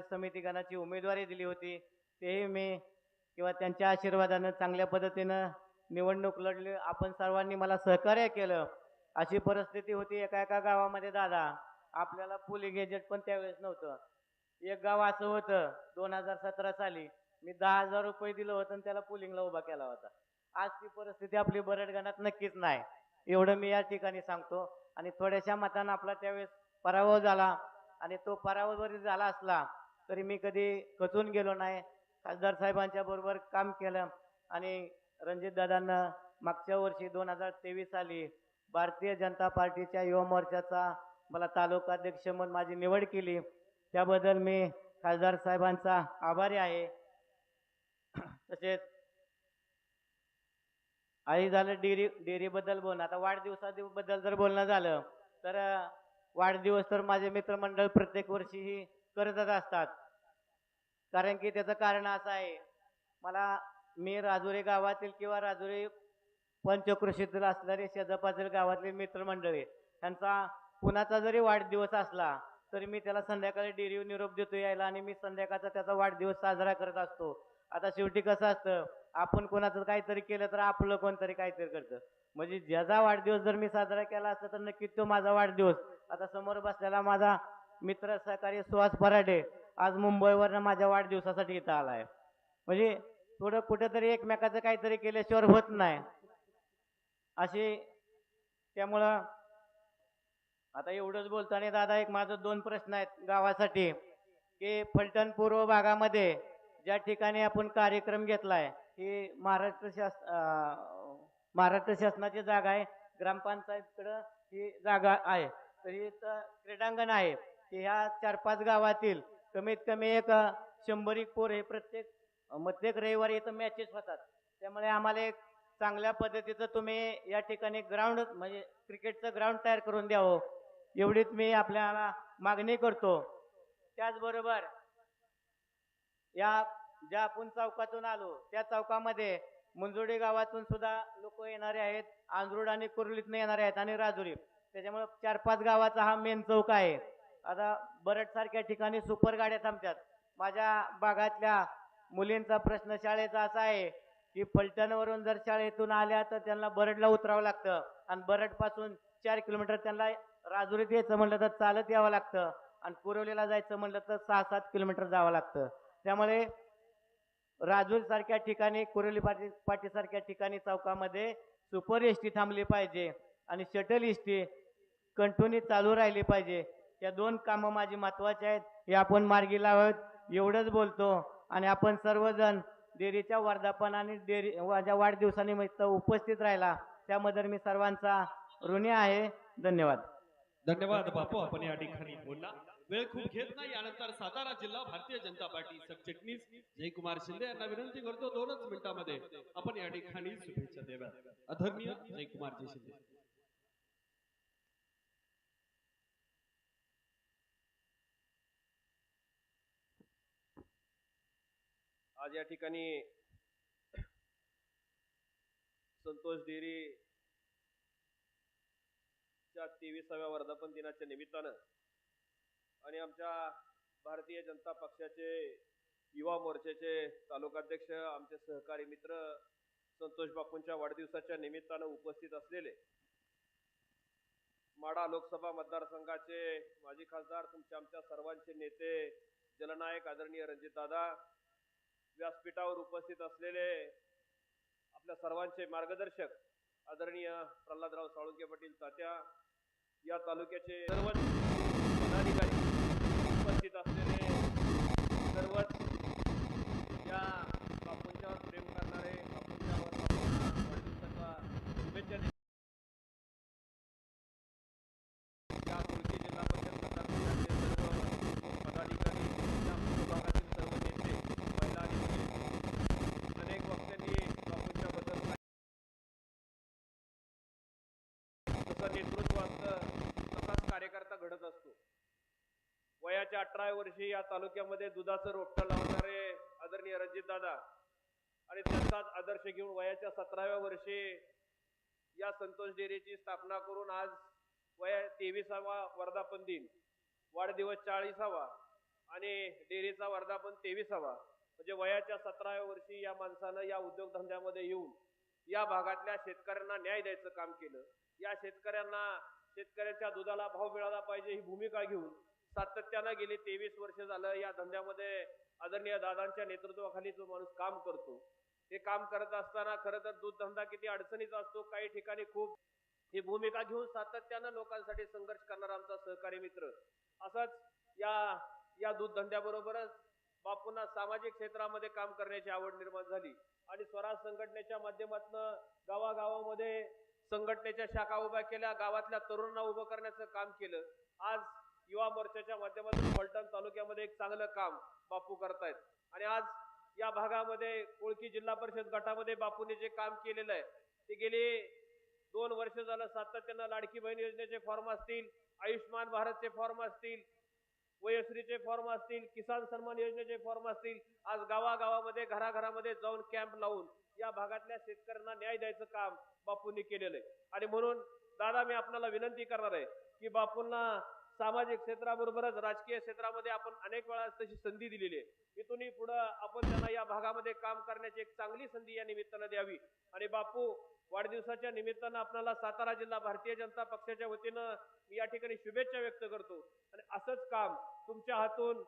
पंचायत समिती गणाची उमेदवारी दिली होती. तेही मी किंवा त्यांच्या आशीर्वादानं चांगल्या पद्धतीनं निवडणूक लढली. आपण सर्वांनी मला सहकार्य केलं. अशी परिस्थिती होती एका एका गावामध्ये दादा. आपल्याला पोलिंग एजंट पण त्यावेळेस नव्हतं. एक गाव असं होतं दोन हजार सतरा साली. मी दहा हजार रुपये दिलं होतं आणि त्याला पोलिंगला उभा केला होता. आज ती परिस्थिती आपली बरडगणात नक्कीच नाही. एवढं मी या ठिकाणी सांगतो. आणि थोड्याशा मतानं आपला त्यावेळेस पराभव झाला. आणि तो पराभव जरी झाला असला तरी मी कधी खचून गेलो नाही. खासदार साहेबांच्या बरोबर काम केलं आणि रणजित दादांना मागच्या वर्षी दोन हजार तेवीस साली भारतीय जनता पार्टीच्या युवा मोर्चाचा मला तालुका अध्यक्ष म्हणून माझी निवड केली. त्याबद्दल मी खासदार साहेबांचा आभारी आहे. तसेच आई झालं डेअरी डेअरीबद्दल बोलणं. आता वाढदिवसाबद्दल जर बोलणं झालं तर वाढदिवस तर माझे मित्रमंडळ प्रत्येक वर्षीही करतच असतात. कारण की त्याचं कारण असं आहे मला मी राजुरी गावातील किंवा राजुरी पंचकृषीतील असणारे शेजापातील गावातले मित्रमंडळी त्यांचा कुणाचा जरी वाढदिवस असला तरी मी त्याला संध्याकाळी डेअरीवर निरोप देतो यायला आणि मी संध्याकाळचा त्याचा वाढदिवस साजरा करत असतो. आता शेवटी कसं असतं आपण कोणाचं काहीतरी केलं तर आपलं कोणतरी काहीतरी करतं. म्हणजे ज्याचा वाढदिवस जर मी साजरा केला असता तर नक्कीच तो माझा वाढदिवस. आता समोर बसलेला माझा मित्र सहकारी सुहास पराडे आज मुंबईवरनं माझ्या वाढदिवसासाठी इथं आला आहे म्हणजे थोडं कुठेतरी एकमेकाचं काहीतरी केल्याशिवाय होत नाही. अशी त्यामुळं आता एवढंच बोलताना दादा एक माझं दोन प्रश्न आहेत गावासाठी की फलटण पूर्व भागामध्ये ज्या ठिकाणी आपण कार्यक्रम घेतलाय ही महाराष्ट्र शास महाराष्ट्र शासनाची जागा आहे. ग्रामपंचायतकडं ही जागा आहे. तर इथं क्रीडांगण आहे. की ह्या चार पाच गावातील कमीत कमी एक शंभर एक पोर हे प्रत्येक प्रत्येक रविवारी इथं मॅचेस होतात. त्यामुळे आम्हाला एक चांगल्या पद्धतीचं तुम्ही या ठिकाणी ग्राउंड म्हणजे क्रिकेटचं ग्राउंड तयार करून द्यावं. एवढीच मी आपल्याला मागणी करतो. त्याचबरोबर या ज्या आपण चौकातून आलो त्या चौकामध्ये मुंजुडी गावातून सुद्धा लोक येणारे आहेत. आंध्रुड आणि कुर्लीतनं येणारे आहेत आणि राजुरी. त्याच्यामुळे चार पाच गावाचा हा मेन चौक आहे. आता बरडसारख्या ठिकाणी सुपर गाड्या थांबतात. माझ्या भागातल्या मुलींचा प्रश्न शाळेचा असा आहे की फलटणवरून जर शाळेतून आल्या तर त्यांना बरडला उतरावं लागतं आणि बरडपासून चार किलोमीटर त्यांना राजुरीत यायचं म्हणलं तर चालत यावं लागतं आणि कुरवलीला जायचं म्हणलं तर सहा सात किलोमीटर जावं लागतं. त्यामुळे राजूरसारख्या ठिकाणी कुरवली पाटी पाटीसारख्या ठिकाणी चौकामध्ये सुपर एस टी थांबली पाहिजे आणि शटल एस टी कंटिन्यू चालू राहिली पाहिजे. या दोन कामं माझी महत्वाची आहेत हे आपण मार्गी लावत एवढंच बोलतो. आणि आपण सर्वजण डेअरीच्या वर्धापन आणि डेअरी माझ्या वाढदिवसानिमित्त उपस्थित राहिला. त्यामध्ये मी सर्वांचा ऋणी आहे. धन्यवाद. धन्यवाद बापू आपण या ठिकाणी बोलला. वेळ खूप घेत नाही यानंतर सातारा जिल्हा भारतीय जनता पार्टी सरचिटणीस जयकुमार शिंदे यांना विनंती करतो दोनच मिनिटांमध्ये आपण या ठिकाणी शुभेच्छा देव्या अधर्मीय जयकुमारजी शिंदे. आज या ठिकाणी संतोष डेरी च्या तेविसाव्या वर्धापन दिनाच्या निमित्तानं आणि आमच्या भारतीय जनता पक्षाचे युवा मोर्चाचे तालुकाध्यक्ष आमचे सहकारी मित्र संतोष बापूंच्या वाढदिवसाच्या निमित्तानं उपस्थित असलेले माडा लोकसभा मतदारसंघाचे माजी खासदार तुमच्या आमच्या सर्वांचे नेते जलनायक आदरणीय रणजितदादा व्यासपीठावर उपस्थित असलेले आपल्या सर्वांचे मार्गदर्शक आदरणीय प्रल्हादराव साळुंके पाटील तात्या या तालुक्याचे सर्वच पदाधिकारी उपस्थित असलेले सर्वच वयाच्या अठरा वर्षी या तालुक्यामध्ये दुधाचं रोपटं लावणारे आदरणीय रणजित दादा आणि त्यांचाच आदर्श घेऊन वयाच्या सतराव्या वर्षी या संतोष डेअरीची स्थापना करून आज वया तेविसावा वर्धापन दिन वाढदिवस चाळीसावा आणि डेअरीचा वर्धापन तेविसावा. म्हणजे वयाच्या सतराव्या वर्षी या माणसानं या उद्योगधंद्यामध्ये येऊन या भागातल्या शेतकऱ्यांना न्याय द्यायचं काम केलं. या शेतकऱ्यांना शेतकऱ्यांच्या दुधाला भाव मिळाला पाहिजे ही भूमिका घेऊन सातत्यानं गेली तेवीस वर्ष झालं या धंद्यामध्ये आदरणीय दादांच्या नेतृत्वाखाली जो माणूस काम करतो हे काम करत असताना खरं तर दूध धंदा किती अडचणीचा असतो. काही ठिकाणी खूप ही भूमिका घेऊन सातत्यानं लोकांसाठी संघर्ष करणारा आमचा सहकारी मित्र. असंच या या दूध धंद्याबरोबरच बापूंना सामाजिक क्षेत्रामध्ये काम करण्याची आवड निर्माण झाली. आणि स्वराज संघटनेच्या माध्यमातून गावागावामध्ये संघटनेच्या शाखा उभ्या केल्या गावातल्या तरुणांना उभं करण्याचं काम केलं. आज युवा मोर्चाच्या माध्यमातून फलटण तालुक्यामध्ये एक चांगलं काम बापू करतायत. आणि आज या भागामध्ये कोळकी जिल्हा परिषद गटामध्ये बापूने जे काम केलेलं आहे ते गेले दोन वर्ष झालं सातत्यानं लाडकी बहीण योजनेचे फॉर्म असतील आयुष्यमान भारतचे फॉर्म असतील वयश्रीचे फॉर्म असतील किसान सन्मान योजनेचे फॉर्म असतील आज गावागावामध्ये घराघरामध्ये जाऊन कॅम्प लावून या भागातल्या शेतकऱ्यांना न्याय द्यायचं काम बापूंनी केलेलं आहे. आणि म्हणून दादा मी आपल्याला विनंती करणार आहे की बापूंना सामाजिक क्षेत्राबरोबरच राजकीय क्षेत्रामध्ये आपण अनेक वेळा तशी संधी दिलेली आहे. इथूनही पुढं आपण त्यांना या भागामध्ये काम करण्याची एक चांगली संधी या निमित्तानं द्यावी. आणि बापू वाढदिवसाच्या निमित्तानं आपल्याला सातारा जिल्हा भारतीय जनता पक्षाच्या वतीनं मी या ठिकाणी शुभेच्छा व्यक्त करतो. आणि असंच काम तुमच्या हातून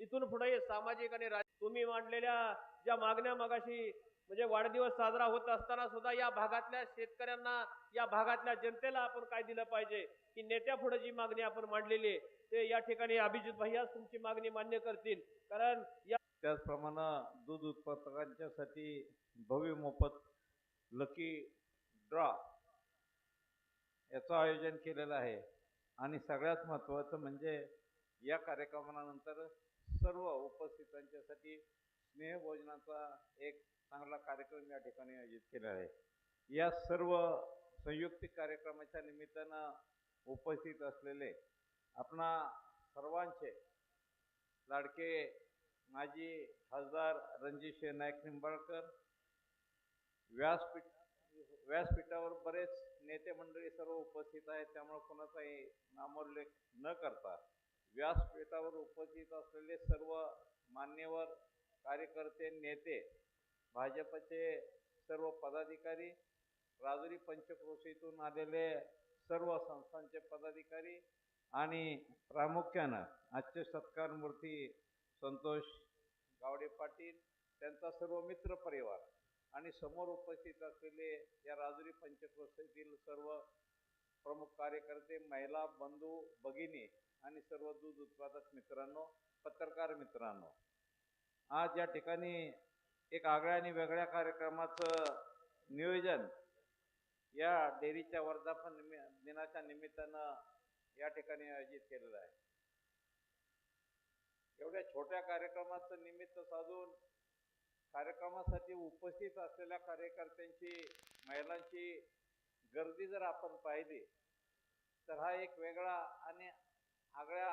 इथून पुढे सामाजिक आणि तुम्ही मांडलेल्या ज्या मागण्या मागाशी म्हणजे वाढदिवस साजरा होत असताना सुद्धा या भागातल्या शेतकऱ्यांना या भागातल्या जनतेला आपण काय दिलं पाहिजे? की नेत्या पुढे जी मागणी आपण मांडलेली आहे ते या ठिकाणी अभिजित भैयाच तुमची मागणी मान्य करतील. कारण या त्याचप्रमाणे दूध उत्पादकांच्यासाठी भव्य मोफत लकी ड्रॉ याचं आयोजन केलेलं आहे. आणि सगळ्यात महत्त्वाचं म्हणजे या कार्यक्रमानंतर सर्व उपस्थितांच्यासाठी स्नेहभोजनाचा एक चांगला कार्यक्रम या ठिकाणी आयोजित केला आहे. या सर्व संयुक्तिक कार्यक्रमाच्या निमित्तानं उपस्थित असलेले आपणा सर्वांचे लाडके माजी खासदार रणजित नाईक निंबाळकर व्यासपीठ व्यासपीठावर बरेच नेते मंडळी सर्व उपस्थित आहेत. त्यामुळे कोणाचाही नामोल्लेख न करता व्यासपीठावर उपस्थित असलेले सर्व मान्यवर कार्यकर्ते नेते भाजपचे सर्व पदाधिकारी राजुरी पंचक्रोशीतून आलेले सर्व संस्थांचे पदाधिकारी आणि प्रामुख्यानं आजचे सत्कार मूर्ती संतोष गावडे पाटील त्यांचा सर्व मित्र परिवार आणि समोर उपस्थित असलेले या राजुरी पंचक्रोशीतील सर्व प्रमुख कार्यकर्ते महिला बंधू भगिनी आणि सर्व दूध उत्पादक मित्रांनो पत्रकार मित्रांनो आज या ठिकाणी एक आगळ्या आणि वेगळ्या कार्यक्रमाचं नियोजन या डेअरीच्या वर्धापन निमि दिनाच्या निमित्तानं या ठिकाणी आयोजित केलेलं आहे. एवढ्या छोट्या कार्यक्रमाचं निमित्त साधून कार्यक्रमासाठी उपस्थित असलेल्या कार्यकर्त्यांची महिलांची गर्दी जर आपण पाहिली तर हा एक वेगळा आणि आगळ्या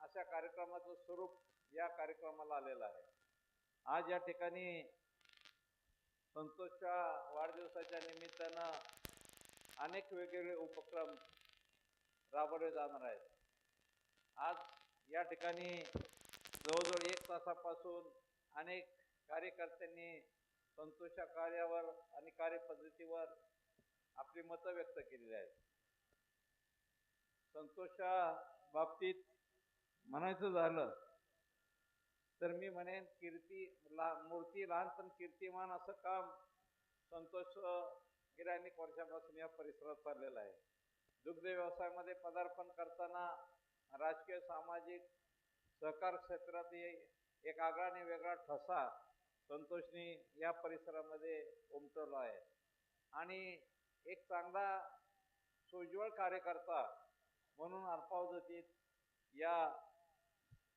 अशा कार्यक्रमाचं स्वरूप या कार्यक्रमाला आलेलं आहे. आज या ठिकाणी संतोषच्या वाढदिवसाच्या निमित्तानं अनेक वेगवेगळे उपक्रम राबवले जाणार आहेत. आज या ठिकाणी जवळजवळ एक तासापासून अनेक कार्यकर्त्यांनी संतोषच्या कार्यावर आणि कार्यपद्धतीवर आपली मतं व्यक्त केलेली आहेत. संतोषच्या बाबतीत म्हणायचं झालं तर मी म्हणेन कीर्ती ला मूर्ती लहान पण कीर्तिमान असं काम संतोष गेल्या अनेक वर्षापासून या परिसरात चाललेलं आहे. दुग्ध व्यवसायामध्ये पदार्पण करताना राजकीय सामाजिक सहकार क्षेत्रात एक आगळाने वेगळा ठसा संतोषनी या परिसरामध्ये उमटवला आहे. आणि एक चांगला सोज्वळ कार्यकर्ता म्हणून अल्पावधतीत या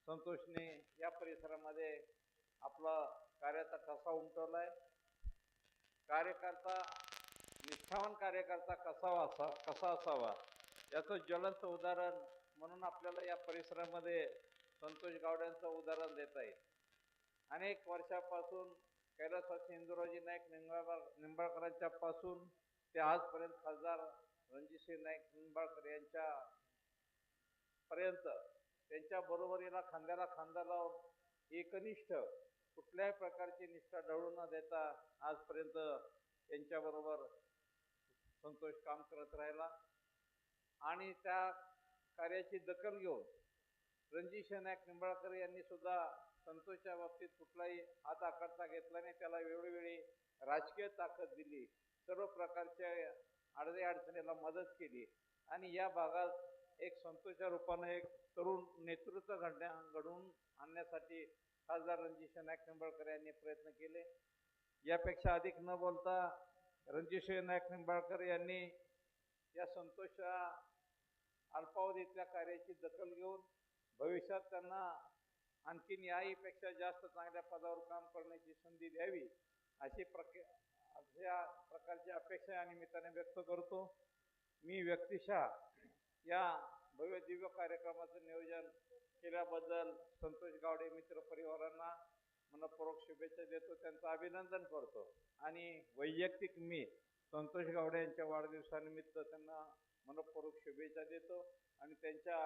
संतोषने या परिसरामध्ये आपला कार्याचा कसा उमटवला आहे कार्यकर्ता निष्ठावान कार्यकर्ता कसा असा कसा असावा? याचं ज्वलंत उदाहरण म्हणून आपल्याला या परिसरामध्ये संतोष गावड्यांचं उदाहरण देता येईल. अनेक वर्षापासून कैलासवासी इंदुराजी नाईक निंबाळकर निंबाळकरांच्या पासून ते आजपर्यंत खासदार रणजितसिंह नाईक निंबाळकर यांच्या पर्यंत त्यांच्या बरोबरीला खांद्याला खांदा लावून एकनिष्ठ कुठल्याही प्रकारची निष्ठा ढळू न देता आजपर्यंत त्यांच्याबरोबर संतोष काम करत राहिला. आणि त्या कार्याची दखल घेऊन रणजित नायक निंबाळकर यांनी सुद्धा संतोषच्या बाबतीत कुठलाही हात आकडता घेतला नाही. त्याला वेळोवेळी राजकीय ताकद दिली. सर्व प्रकारच्या अडचणी अडचणीला मदत केली. आणि या भागात एक संतोषच्या रूपाने एक तरुण नेतृत्व घडण्या घडवून आणण्यासाठी खासदार रणजित नायक निंबाळकर यांनी प्रयत्न केले. यापेक्षा अधिक न बोलता रणजित नायक निंबाळकर यांनी या संतोषच्या अल्पावधीतल्या कार्याची दखल घेऊन भविष्यात त्यांना आणखीन याहीपेक्षा जास्त चांगल्या पदावर काम करण्याची संधी द्यावी अशी प्रक अशा प्रकारची अपेक्षा या निमित्ताने व्यक्त करतो. मी व्यक्तिशः या भव्य दिव्य कार्यक्रमाचं नियोजन केल्याबद्दल संतोष गावडे मित्र परिवारांना मनपूर्वक शुभेच्छा देतो त्यांचं अभिनंदन करतो. आणि वैयक्तिक मी संतोष गावडे यांच्या वाढदिवसानिमित्त त्यांना मनपूर्वक शुभेच्छा देतो. आणि त्यांच्या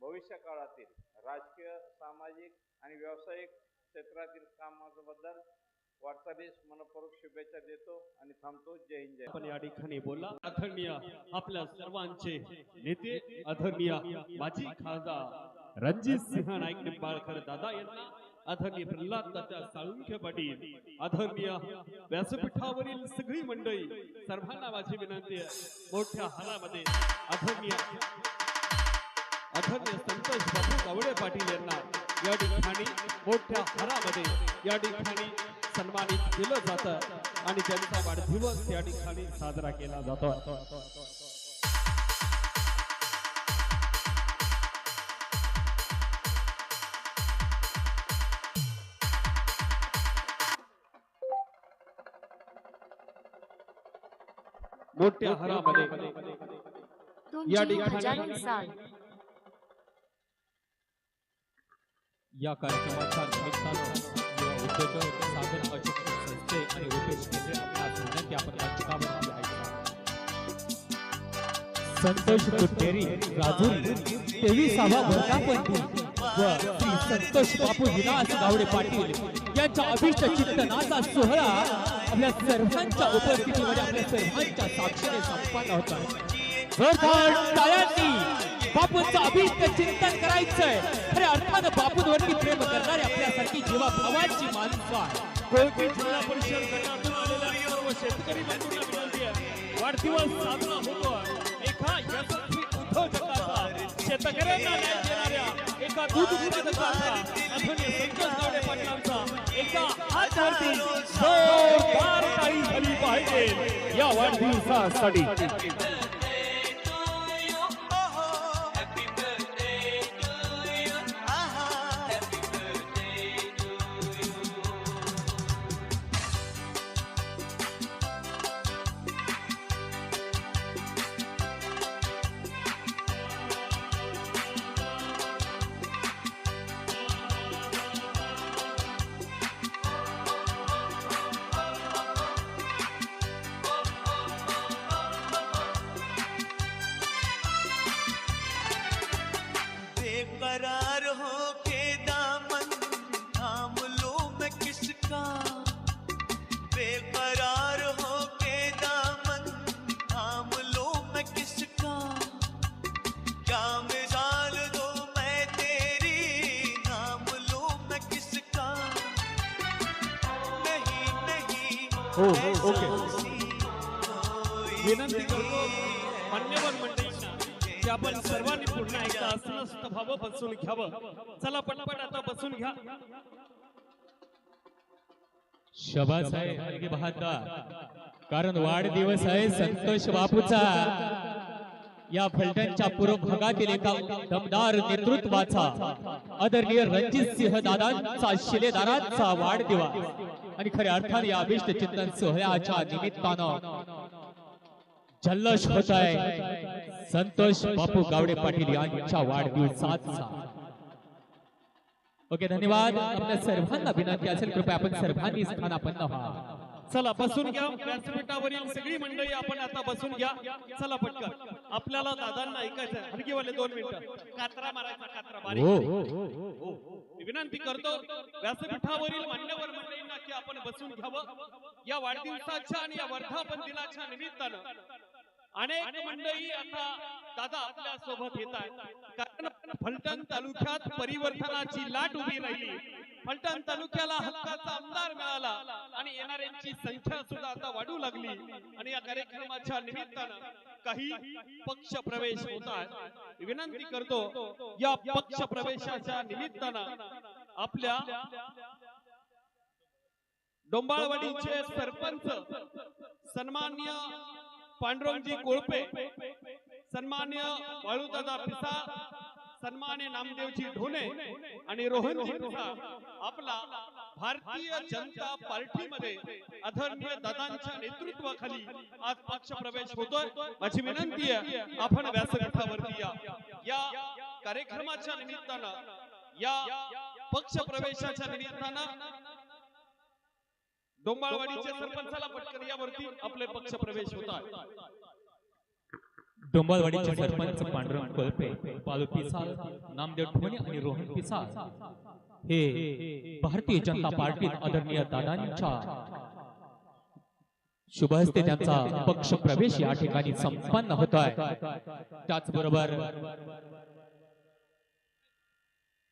भविष्य काळातील राजकीय सामाजिक आणि व्यावसायिक क्षेत्रातील कामाबद्दल वाटचालीस मनपूर्वक शुभेच्छा देतो आणि थांबतो जय हिंद जय आपण या ठिकाणी बोला आदरणीय आपल्या सर्वांचे नेते आदरणीय माजी खासदार रणजित सिंह नाईक निंबाळकर दादा यांना आदरणीय प्रल्हाद दादा साळुंखे पाटील आदरणीय व्यासपीठावरील सगळी मंडळी सर्वांना माझी विनंती आहे मोठ्या हालामध्ये आदरणीय आदरणीय संतोष बाबू गावडे पाटील यांना या ठिकाणी मोठ्या हारामध्ये या ठिकाणी सन्मानित केलं जातं आणि त्यांचा वाढदिवस या ठिकाणी साजरा केला जातो. मोठ्या हारामध्ये या ठिकाणी- या कार्यक्रमाच्या निमित्तानं उद्योजक साधन संस्थे आणि आपणास विनंती आपण मंचकावर आले आहेत संतोष कुटेरी राजुरी तेविसावा वर्धापन व श्री संतोष बापू विलास गावडे पाटील यांच्या अभिष्ट चिंतनाचा सोहळा आपल्या सर्वांच्या उपस्थितीमध्ये आपल्या सर्वांच्या साक्षीने संपन्न होता टाळ्यांनी बापूंचं अभिष्ट चिंतन करायचंय. अरे अर्थानं बापूंवरती प्रेम करणारे आपल्यासारखी जीवा भावांची माणसं आहे कोळपी जिल्हा परिषद गटातून आलेल्या सर्व शेतकरी बंधूंना विनंती आहे. वाढदिवस साजरा होतो एका यशस्वी उद्योजकाचा शेतकऱ्यांना न्याय देणाऱ्या एका दूध उत्पादकाचा आदरणीय संतोष गावडे पाटलांचा एका हातवरती जोरदार टाळी झाली पाहिजे. या वाढदिवसासाठी. क्या मिसाल दो मैं तेरी नाम लो मैं किसका? नहीं नहीं हो हो ओके। विनंती करतो मान्यवर मंडळींना की आपण सर्वांनी पुन्हा एकदा अस्वस्थ व्हावं बसून घ्यावं. चला पटपट आता बसून घ्या. शबास आहे बहादर. कारण वाढदिवस आहे संतोष बापूचा. या फलटणच्या पूर्व भागातील एका दमदार नेतृत्वाचा आदरणीय रणजित सिंह दादांचा शिलेदारांचा वाढदिवस. आणि खऱ्या अर्थाने या अभिष्ट चिंतन सोहळ्याच्या निमित्तानं जल्लोष होत आहे. संतोष बापू गावडे पाटील यांच्या वाढदिवसाचा. ओके धन्यवाद. आपल्या सर्वांना विनंती असेल कृपया आपण सर्वांनी स्थानापन्न व्हा. चला बसून घ्या. व्यासपीठावरील सगळी मंडळी आपण आता बसून घ्या. चला पटकन. आपल्याला दादांना ऐकायचं. हलकीवाले दोन मिनिटं. कात्रा मारायचा कात्रा हो बारीक मी विनंती करतो व्यासपीठावरील मान्यवर मंडळींना की आपण बसून घ्यावं. या वाढदिवसाच्या आणि या वर्धापन दिनाच्या निमित्तानं अनेक मंडळी आता दादा आपल्यासोबत येत आहेत. कारण फलटण तालुक्यात परिवर्तनाची लाट उभी राहिली. फलटण तालुक्याला हक्काचा आमदार मिळाला आणि येणाऱ्यांची संख्या सुद्धा आता वाढू लागली. आणि या कार्यक्रमाच्या निमित्तानं काही पक्ष प्रवेश होत आहेत. विनंती करतो या पक्ष प्रवेशाच्या निमित्तानं आपल्या डोंबाळवाडीचे सरपंच सन्मान्य पांडुरंगजी कोळपे सन्मान्य वाळूदादा पिसा सन्मान्य नामदेवजी ढोणे आणि रोहनजी पिसा आपला भारतीय जनता पार्टीमध्ये आदरणीय दादांच्या नेतृत्वाखाली आज पक्ष प्रवेश होतोय. माझी विनंती आहे आपण व्यासपीठावरती या. या. कार्यक्रमाच्या निमित्तानं या पक्ष प्रवेशाच्या निमित्तानं डोंबाळवाडीचे सरपंचाला पटकन यावरती आपले पक्ष प्रवेश होतात डोंबालवाडीचे सरपंच पांडुरंग कोल्पे बालू पिसाळ नामदेव ठोणे आणि रोहन पिसाळ. हे भारतीय जनता पार्टीत आदरणीय दादांच्या शुभ हस्ते त्यांचा पक्ष प्रवेश या ठिकाणी संपन्न होत आहे. त्याचबरोबर